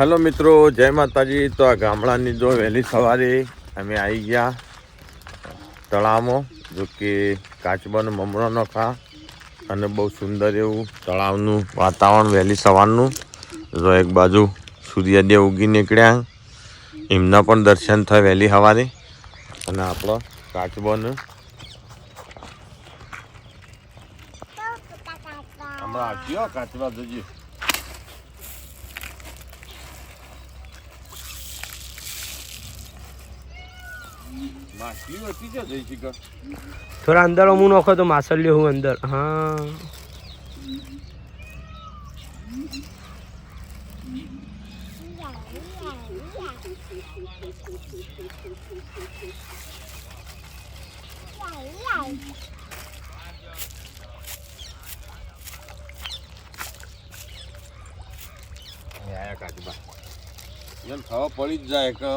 Hello મિત્રો જય માતાજી. તો આ ગામડાની જો વહેલી સવારે અમે આવી ગયા તળાવમાં જો કે કાચબાનો મમરો નખા અને બહુ સુંદર એવું તળાવનું વાતાવરણ વહેલી સવારનું. જો એક બાજુ સૂર્યદેવ ઉગી નીકળ્યા. એમના પણ દર્શન થાય વહેલી સવારે અને આપણો કાચબાનો હમણાં કાચબા જોજી માછલી હતી છે જઈ શીખર થોડા અંદર હું નોખો તો માસલ્યો હું અંદર. હા. ખાવા પડી જ જાય કે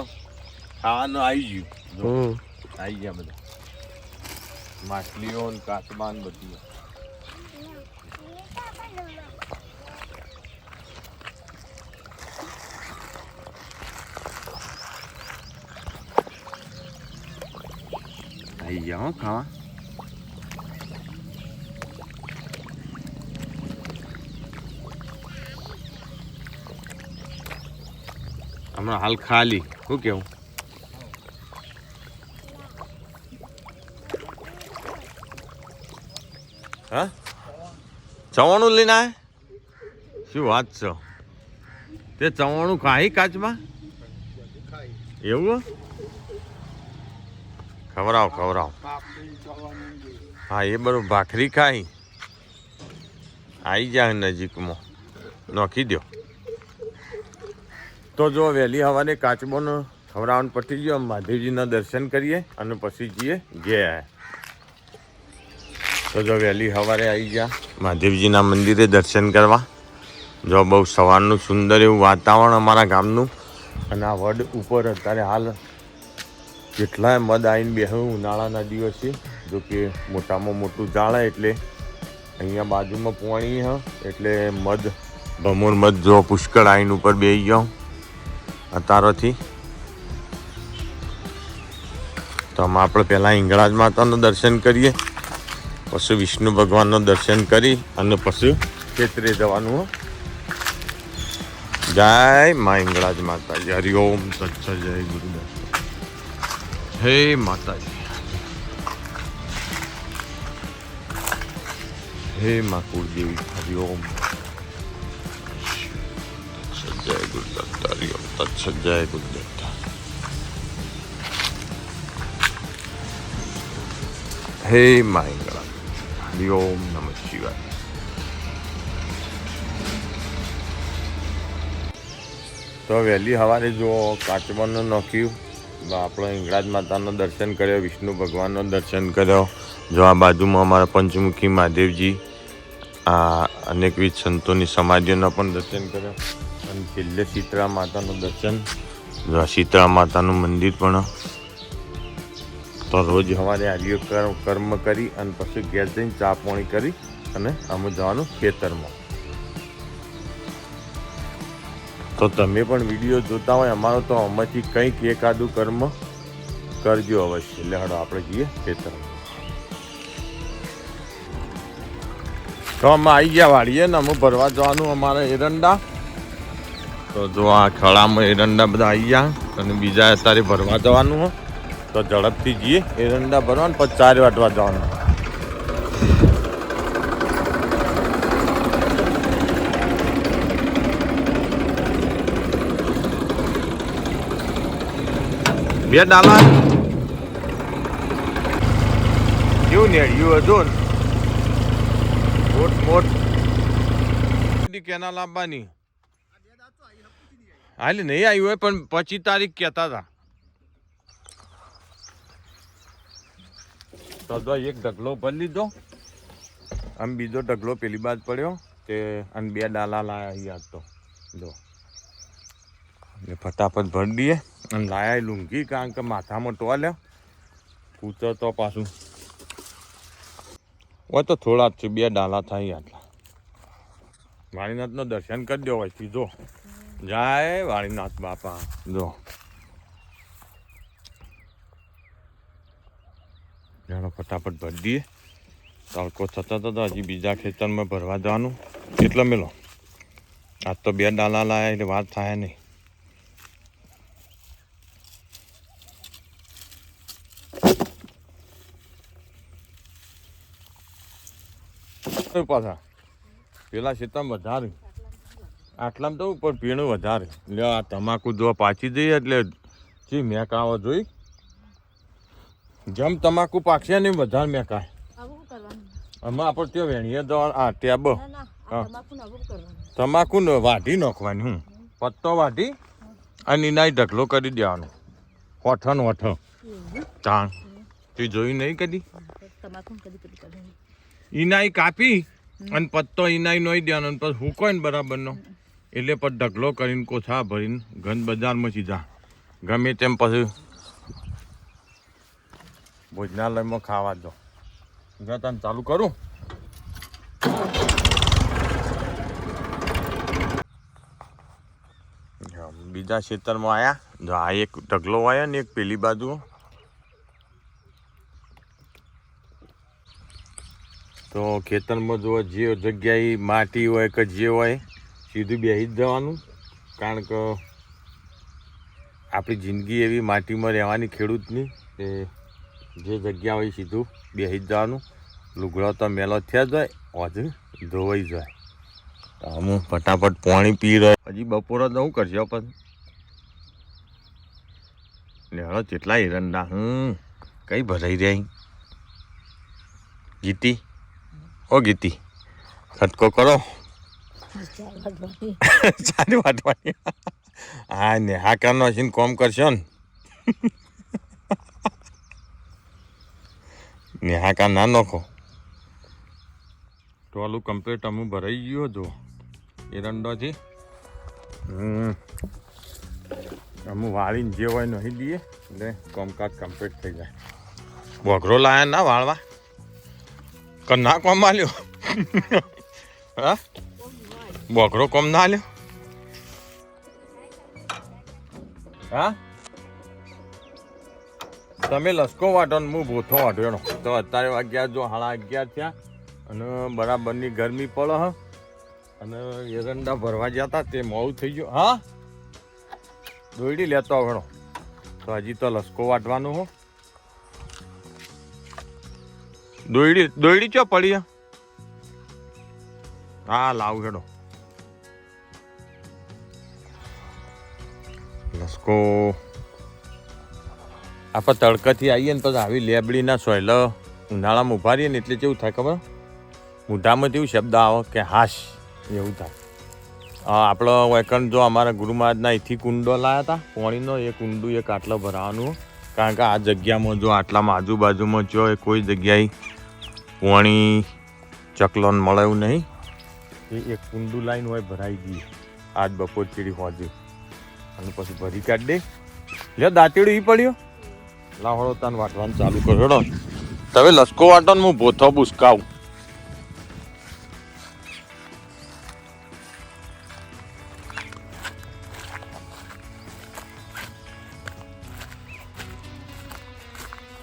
ખાવાનું આવી ગયું. જો આવી ગયા બધા. માછલીઓ કાચબાન બધી આવી ગયા હો ખાવા. હમણાં હાલ ખાલી. શું કેવું? હા? ચવાણું લઈને આવે શું વાત છે? તે ચવાણું ખાઈ કાચમાં? એવું ખવરાવ ખવડાવ હા, એ બરોબર ભાખરી ખાઈ. આવી જાય નજીકમાં. નોખી દો તો જો વહેલી હવાને કાચબોનો ખવરાવન પતી ગયો મહાદેવજીના દર્શન કરીએ અને પછી જઈએ ગયા તો જો વહેલી સવારે આવી ગયા. મહાદેવજીના મંદિરે દર્શન કરવા. જો બહુ સવારનું સુંદર એવું વાતાવરણ અમારા ગામનું. અને આ વડ ઉપર અત્યારે હાલ કેટલાય મધ આવીને બેહું ઉનાળાના દિવસે, જો કે મોટામાં મોટું ઝાડ એટલે અહીંયા બાજુમાં પોણી હ, એટલે મધ, ભમોર મધ જો પુષ્કળ આવીને ઉપર બેસી ગયો. અતારોથી. તો આમાં આપણે પહેલાં હિંગળાજ માતાનું દર્શન કરીએ. પછી વિષ્ણુ ભગવાનનું દર્શન કરી અને પછી ખેતરે જવાનું જય મા ઇંગળાજ માતાજી. હરિઓમ સચ્ચ જય ગુરુદેવ. હે માતાજી. હે મા કુળદેવી. હરિઓમ જય ગુરુદત્ત. હરિઓમ તત્સત જય ગુરુદત્ત. હે મા હિંગળાજ હરિઓમ નમઃ શિવાય તો વહેલી સવારે જો કાચવાનું નોખ્યું. આપણે હિંગળાજ માતાનું દર્શન કર્યો, વિષ્ણુ ભગવાનનું દર્શન કર્યો. જો આ બાજુમાં અમારા પંચમુખી મહાદેવજી, આ અનેકવિધ સંતોની સમાધિઓના પણ દર્શન કર્યો. અને છેલ્લે શીતળા માતાનું દર્શન. જો શીતળા માતાનું મંદિર પણ તો રોજ સવારે આર્ય કર્મ કર્મ કરી અને પછી ઘેર જઈને ચા પાણી કરી અને અમે જવાનું ખેતરમાં. તો તમે પણ વીડિયો જોતા હોય, અમારો તો આમાંથી કંઈક એકાદું કર્મ કરજો અવશ્ય. એટલે હડો આપણે જઈએ ખેતરમાં. તો અમે આવી ગયા વાળીએ ને અમે ભરવા જવાનું અમારે એરંડા. તો જો આ ખળામાં એરંડા બધા આવી ગયા અને બીજા અત્યારે ભરવા જવાનું હોય તો ઝડપથી જઈએ. એરંડા ભરવાનું પછી ચાર વાટવા જવાનું. બે ડાલા. કેવું નેડ્યું હતું મોટ મોટ. કેનાલ આપવાની હાલ નહીં આવ્યું હોય પણ પચીસ તારીખ કહેતા હતા. તો એક ઢગલો ભરી લીધો. આમ બીજો ઢગલો પેલી બાદ પડ્યો તે અને બે ડાલા લાયા યાદ તો. જો. એટલે ફટાફટ ભરી દઈએ અને લાયા લૂંઘી કારણ કે માથામાં ટોલે પૂછો તો પાછું. હોય તો થોડા જ છે, બે ડાલા થાય આટલા. વાળીનાથનો દર્શન કરી દો હોય સીધો જાય વાળીનાથ બાપા. જો. જાણો ફટાફટ ભરી દઈએ. તડકો થતા થતા હજી બીજા ખેતરમાં ભરવા જવાનું. કેટલો મેલો? આજ તો બે ડાલા લાયા એટલે વાત થાય નહીં. પાછા? પેલા ખેતરમાં વધારે. આટલામાં તો ઉપર પીણું વધારે. એટલે આ તમાકુ જો પાછી જઈએ એટલે જી કાવા જોઈ. જેમ તમાકુ પાકશે ને વધારે મેં કાંઈ. આમાં આપણે ત્યાં વેણીએ દવા આ ટેબ તમાકુ વાઢી નાખવાની હું. પત્તો વાઢી અને એના ઢગલો કરી દેવાનો. હોઠ ને હોઠ? તાણ. તું જોઈ નહીં કદી? ઈનાઈ કાપી અને પત્તો ઈનાઈ નોઈ દેવાનો અને પછી હુકોય ને બરાબરનો. એટલે પછી ઢગલો કરીને કોથા ભરીને ઘન બજારમાં સીધા. ગમે તેમ પછી ભોજનાલયમાં ખાવા દો. તને ચાલુ કરું? બીજા ખેતરમાં આવ્યા જો આ એક ઢગલો આવ્યો ને એક પેલી બાજુ. તો ખેતરમાં જો જે જગ્યાએ માટી હોય કે જે હોય, સીધું બેસી જ જવાનું. કારણ કે આપણી જિંદગી એવી માટીમાં રહેવાની ખેડૂતની કે જે જગ્યા હોય સીધું બેસી જવાનું. લુગડો તો મેલો થયા જ હોય હોજ ધોવાઈ જાય. તો હું ફટાફટ પાણી પી રહ્યો. હજી બપોરે તો શું કરશે પણ. લેડો કેટલા એરંડા હમ, કઈ ભરાઈ રહ્યા ગીતી? ઓ ગીતી ખટકો કરો. સારી વાટવાની. હા ને હા કરનો છે કોમ કરશો ને. ને હા કા ના નોખો ટોલું કમ્પ્લીટ અમુક ભરાઈ ગયો જો એરંડોથી. અમુક વાળીને જે હોય નહીં દઈએ એટલે કોમકાજ કમ્પ્લીટ થઈ જાય. બોઘરો લાયા ના વાળવા? કે ના કોમ આલ્યો? હા? બોઘરો કોમ ના આલ્યો? હા? તમે લસકો વાટો ને હું ભૂથો વાટો એનો તો અત્યારે વાગ્યા જો સાડા અગિયાર થયા અને બરાબરની ગરમી પડે હ. અને એરંડા ભરવા ગયા હતા તે મોડું થઈ ગયું. હા? દોડી લેતો આવડો તો હજી તો લસકો વાટવાનું હો. દોયડી દોયડી ચો પડી હા, લાવ હેડો. લસકો. આપણે તડકાથી આવીએ ને પછી આવી લેબડીના સોયલો ઉનાળામાં ઊભા રહીએ ને એટલે કેવું થાય ખબર? મોઢામાં એવું શબ્દ આવે કે હાશ, એવું થાય. આપણો વૈકણ જો અમારા ગુરુ મહારાજના અહીંથી કુંડો લાયા હતા પોણીનો, એ કુંડું એક આટલો ભરાવાનું કારણ કે આ જગ્યામાં જો આટલામાં આજુબાજુમાં જો એ કોઈ જગ્યાએ પોણી, ચકલોન મળે એવું નહીં. એ એક કુંડું લાઈન હોય ભરાઈ ગઈ. આજ બપોર ચીડી હોજે. અને પછી ભરી કાઢ દે. લે દાંતીડું એ પડ્યો. લાવડો તાન વાટવાનું ચાલુ કર્યો. તમે લસકો વાટો હું ભોથો બુસકાવું.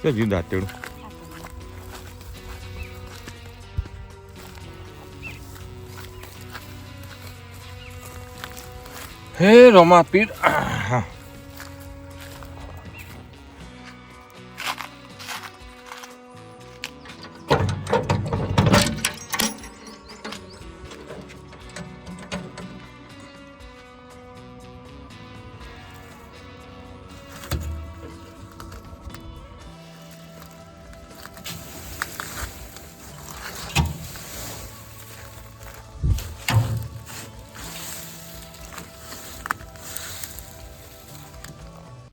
કે જી દાંતેડું હે રોમા પીર આહ.